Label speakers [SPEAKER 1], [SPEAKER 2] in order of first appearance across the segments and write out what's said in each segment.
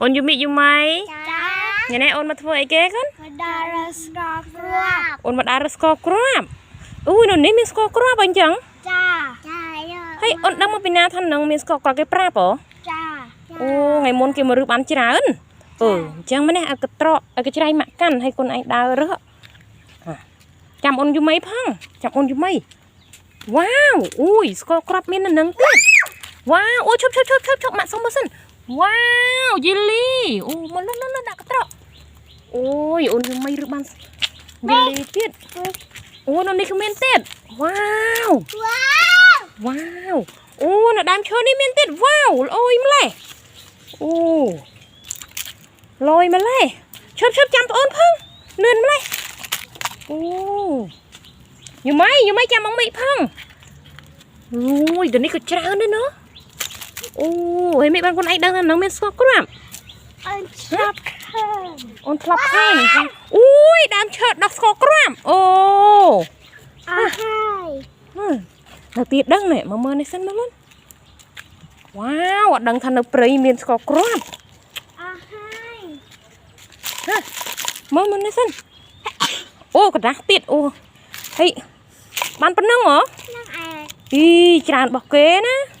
[SPEAKER 1] អូនយូមីយូម៉ៃ
[SPEAKER 2] ចា
[SPEAKER 1] ញ៉ានេះអូនមកធ្វើអីគេកូន
[SPEAKER 2] មកដល់រស្កគ្រាប់
[SPEAKER 1] អូនមកដើររកស្ករគ្រាប់អូយនៅនេះមានស្ករគ្រាប់អីចឹង
[SPEAKER 2] ចាចា
[SPEAKER 1] ហើយអូនដឹងមកពីណាថានឹងមានស្ករគ្រាប់គេប្រាប់ហ៎
[SPEAKER 2] ចា
[SPEAKER 1] អូថ្ងៃមុនគេមករើសបានច្រើនអឺអញ្ចឹងម្នេះឲ្យកត្រកឲ្យកច្រៃម៉ាក់កាន់ហើយកូនឯងដើររើសអាចាំអូនយូមីផងចាំអូនយូមីវ៉ាវអូយស្ករគ្រាប់មាននៅនឹងទៀតវ៉ាវអូឈប់ឈប់ឈប់ឈប់ឈប់ម៉ាក់សុំមើលសិន វ៉ាវយេលីអូមកលុនលុនលុនដាក់កត្រកអូយអូនយូមីរើសបានយេលីទៀតអូនៅនេះក៏មានទៀតវ៉ាវ
[SPEAKER 2] វ៉ាវ
[SPEAKER 1] វ៉ាវអូនៅដើមឈើនេះមានទៀតវ៉ាវអូយម្លេះអូលយម្លេះឈប់ឈប់ចាំប្អូនផងលឿនម្លេះអូយូម៉ៃយូម៉ៃចាំមកមីផងអូយដល់នេះក៏ច្រើនដែរណោះ អូហើយមីបានខ្លួនឯងដឹងថានឹងមានស្ករគ្រាប់
[SPEAKER 2] អញឆាប់ខើ
[SPEAKER 1] អូនធ្លាប់ឃើញអូយដើមឈើដោះស្ករគ្រាប់អូ
[SPEAKER 2] អស់ហើយ
[SPEAKER 1] ហឹមនៅទៀតដឹងនេះមកមើលនេះសិនមើលលុនវ៉ាវអត់ដឹងថានៅព្រៃមានស្ករគ្រាប់
[SPEAKER 2] អស់ហើយ
[SPEAKER 1] មើលមើលនេះសិនអូกระដាស់ទៀតអូហេបានប៉ុណ្ណឹងហ៎
[SPEAKER 2] នឹងឯង
[SPEAKER 1] អីច្រើនរបស់គេណា
[SPEAKER 2] ស្រានអីតិចទាំង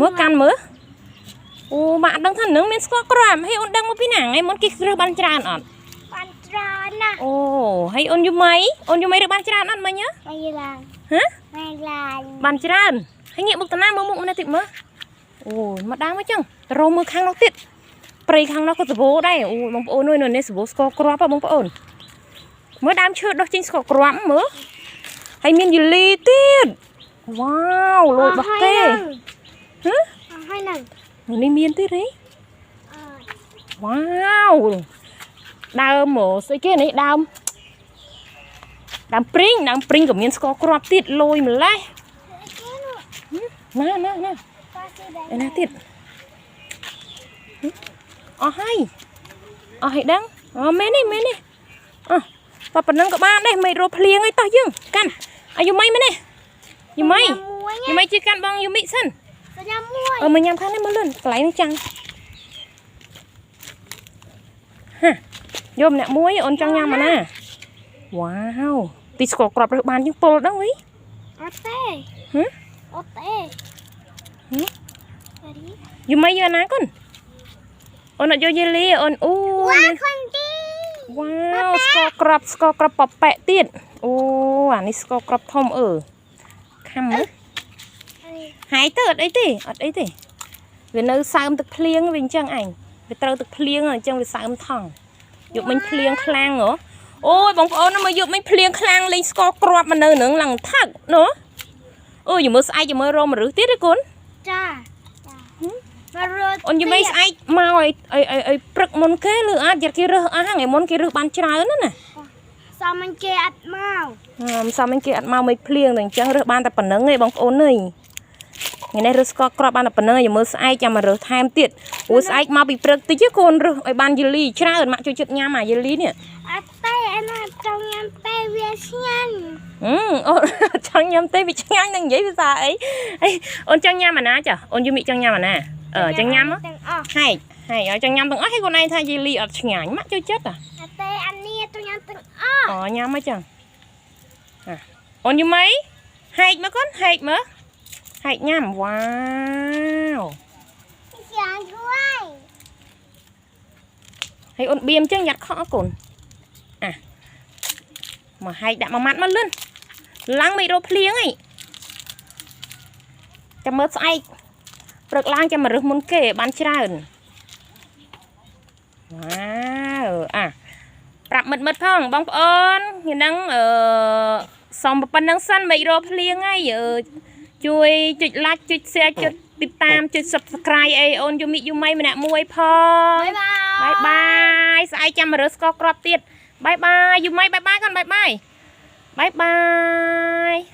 [SPEAKER 1] មើលកាន់មើលអូម៉ាក់ដឹងថានឹងមានស្ករក្រាមហើយអូនដឹងមកពីណាថ្ងៃមុនគេរើសបានច្រើនអត់
[SPEAKER 2] បានច្រើនណាស់
[SPEAKER 1] អូហើយអូនយូម៉ៃអូនយូម៉ៃរើសបានច្រើនអត់មិញហ៎
[SPEAKER 2] បាយឡាន
[SPEAKER 1] ហ៎
[SPEAKER 2] បាយឡាន
[SPEAKER 1] បានច្រើនហើយងាកមុខតាណាមើលមុខម្នេះតិចមើលអូមកដើមមកចឹងទៅរោមមើលខាងនោះទៀតព្រៃខាងនោះក៏សបោដែរអូបងប្អូនអើយនៅនេះសបោស្ករគ្រាប់ហ៎បងប្អូនមើលដើមឈើដុះចេញស្ករគ្រាប់មើលហើយមានយូលីទៀត វ៉ាវលួយរបស់គេហ៎
[SPEAKER 2] អស់ហើយនឹង
[SPEAKER 1] នៅនេះមានទៀតហី
[SPEAKER 2] អត់
[SPEAKER 1] វ៉ាវដើមហ្មស្អីគេនេះដើមដើមព្រីងដើមព្រីងក៏មានស្ករគ្រាប់ទៀតលយម្លេះណាណាណា
[SPEAKER 2] ប៉ាស៊ីដែរ
[SPEAKER 1] ឯណាទៀតហឹមអស់ហើយអស់ហើយដឹងអូមែននេះមែននេះអោះតែប៉ុណ្ណឹងក៏បានដែរមិនរកភ្លៀងអីតោះយើងកាន់អាយុម៉ៃមែននេះ យូម៉ៃ
[SPEAKER 2] មួយ
[SPEAKER 1] យូម៉ៃជួយកាន់បងយូមីសិន
[SPEAKER 2] សញ្ញាមួយ
[SPEAKER 1] អឺមកញ៉ាំខាងនេះមើលលឿនកន្លែងនេះចាំងហាយកម្នាក់មួយអូនចង់ញ៉ាំអាណាវ៉ាវទីស្ករក្របរើសបានជាងពលដឹងហី
[SPEAKER 2] អត់ទេ
[SPEAKER 1] ហឹម
[SPEAKER 2] អត់ទេ
[SPEAKER 1] ហឹម
[SPEAKER 2] អរី
[SPEAKER 1] យូម៉ៃយកអាណាកូនអូនអត់យកយេលីអូនអូ
[SPEAKER 2] វ៉ា
[SPEAKER 1] មាន
[SPEAKER 2] ខុនទី
[SPEAKER 1] វ៉ាវស្ករក្របស្ករក្របប៉ប៉ែទៀតអូអានេះស្ករក្របធំអឺ ខាំមើល
[SPEAKER 2] អរី
[SPEAKER 1] ហាយទៅអត់អីទេអត់អីទេវានៅសើមទឹកភ្លៀងវាអញ្ចឹងឯងវាត្រូវទឹកភ្លៀងអញ្ចឹងវាសើមថង់យកមិញភ្លៀងខ្លាំងហ៎អូយបងប្អូនមកយកមិញភ្លៀងខ្លាំងលេងស្ករក្របមកនៅនឹងឡើងថឹកណូអូយយមើលស្អែកយមើលរមរឹសទៀតទេគុន
[SPEAKER 2] ចាចាមករត់
[SPEAKER 1] អូនយមីស្អែកមកឲ្យឲ្យឲ្យឲ្យព្រឹកមុនគេឬអាចយកគេរើសអស់ថ្ងៃមុនគេរើសបានច្រើនណាស់ណា
[SPEAKER 2] ស មមិនគេអត់មក
[SPEAKER 1] ហឹមសំមិញគេអត់មកមិនភ្លៀងតែអញ្ចឹងរើសបានតែប៉ុណ្្នឹងឯងបងប្អូនអើយថ្ងៃនេះរើសស្ករក្របបានតែប៉ុណ្្នឹងយមើលស្អែកចាំមករើសថែមទៀតអូស្អែកមកពីព្រឹកតិចទេកូនរើសឲ្យបានយេលីច្រើនម៉ាក់ជួយចិត្តញ៉ាំអាយេលីនេះ
[SPEAKER 2] អត់ទេអណាចង់ញ៉ាំពេលវាឆ្ងាញ់
[SPEAKER 1] ហឹមអូនចង់ញ៉ាំទេវាឆ្ងាញ់នឹងនិយាយភាសាអីអីអូនចង់ញ៉ាំអាណាចាអូនយូមីចង់ញ៉ាំអាណាអឺចង់ញ៉ាំហ៎
[SPEAKER 2] ទាំងអស់
[SPEAKER 1] ហែកហែកឲ្យចង់ញ៉ាំទាំងអស់ហើយកូនឯងថាយេលីអត់ឆ្ងាញ់ម៉ាក់ជួយចិត្តអា
[SPEAKER 2] អត់ទេអានេះទៅ ញ៉ាំទាំងអស់
[SPEAKER 1] អូញ៉ាំមកចឹងអាអូនយូមីហែកមកកូនហែកមើលហែកញ៉ាំវ៉ាវ
[SPEAKER 2] យ៉ាងជួយ
[SPEAKER 1] ហើយអូនបៀមចឹងយ៉ាត់ខកកូនអាមកហែកដាក់មួយម៉ាត់មកលឿនឡើងមិនរកភ្លៀងអីចាំមើលស្អែកព្រឹកឡើងចាំមករឹសមុនគេឲ្យបានច្រើនវ៉ាវអា ប្រាប់មិត្តមិត្តផងបងប្អូនខ្ញុំនឹងអឺសុំប៉ុណ្្នឹងសិនមិនរកភ្លៀងហើយអឺជួយចុច like ចុច share ចុចติดតាមចុច subscribe អីអូនយូមីយូម៉ៃម្នាក់មួយផង
[SPEAKER 2] បាយបាយ
[SPEAKER 1] បាយបាយស្អែកចាំមករើស្ករក្របទៀតបាយបាយយូម៉ៃបាយបាយកូនបាយបាយបាយបាយ